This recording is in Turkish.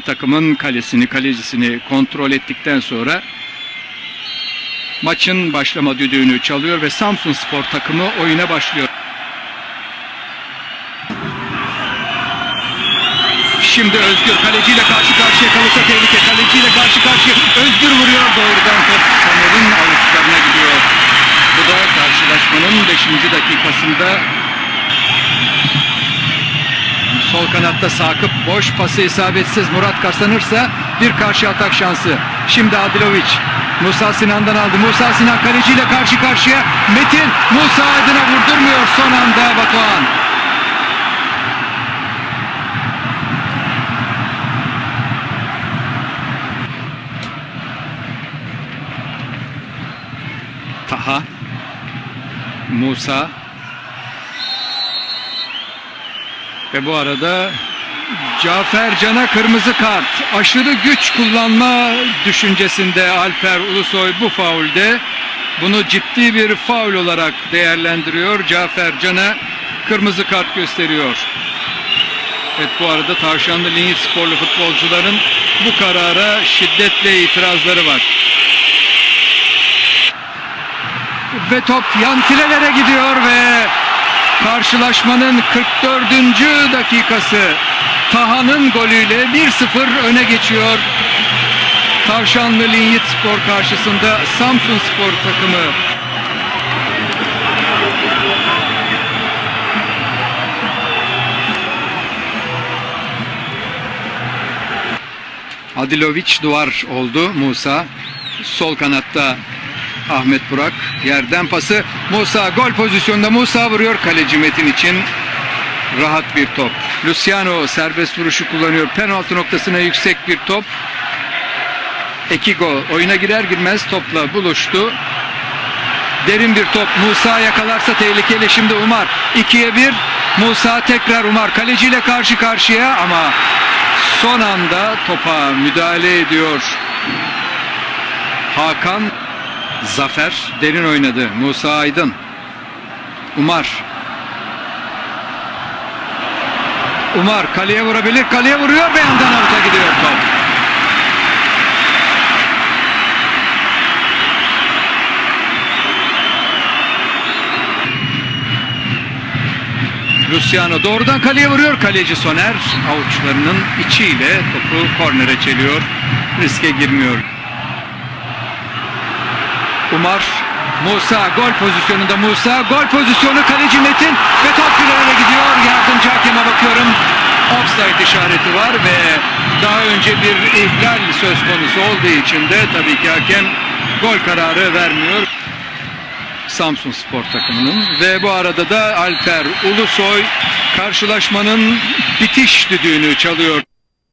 takımın kalesini, kalecisini kontrol ettikten sonra maçın başlama düdüğünü çalıyor ve Samsun Spor takımı oyuna başlıyor. Şimdi Özgür kaleciyle karşı karşıya kalırsa tehlike. Kaleciyle karşı karşıya Özgür vuruyor doğrudan top Soner'in avuçlarına gidiyor. Bu da karşılaşmanın 5. dakikasında Sol kanatta Sakıp boş pası isabetsiz Murat kazanırsa bir karşı atak şansı. Şimdi Adiloviç Musa Sinan'dan aldı. Musa Sinan kaleciyle karşı karşıya. Metin Musa Aydın'a vurdurmuyor son anda Batuhan. Taha Musa Ve bu arada Cafer Can'a kırmızı kart. Aşırı güç kullanma düşüncesinde Alper Ulusoy bu faulde. Bunu ciddi bir faul olarak değerlendiriyor. Cafer Can'a kırmızı kart gösteriyor. Evet bu arada Tavşanlı Linyit sporlu futbolcuların bu karara şiddetle itirazları var. Ve top yan gidiyor ve Karşılaşmanın 44. dakikası Taha'nın golüyle 1-0 öne geçiyor. Tavşanlı Linyit Spor karşısında Samsun Spor takımı. Adiloviç duvar oldu Musa. Sol kanatta Ahmet Burak yerden pası Musa gol pozisyonunda Musa vuruyor kaleci Metin için rahat bir top. Luciano serbest vuruşu kullanıyor. Penaltı noktasına yüksek bir top. Ekigo oyuna girer girmez topla buluştu. Derin bir top. Musa yakalarsa tehlikeli. Şimdi Umar. 2'ye 1. Musa tekrar Umar. Kaleciyle karşı karşıya ama son anda topa müdahale ediyor. Hakan Zafer derin oynadı. Musa Aydın. Umar. Umar kaleye vurabilir. Kaleye vuruyor ve yandan avuta gidiyor top. Luciano doğrudan kaleye vuruyor. Kaleci Soner avuçlarının içiyle topu kornere çeliyor. Riske girmiyor. Umar Musa gol pozisyonunda Musa gol pozisyonu kaleci Metin ve top filelere gidiyor. Yardımcı hakeme bakıyorum. Offside işareti var ve daha önce bir ihlal söz konusu olduğu için de tabii ki hakem gol kararı vermiyor. Samsun Spor takımının ve bu arada da Alper Ulusoy karşılaşmanın bitiş düdüğünü çalıyor.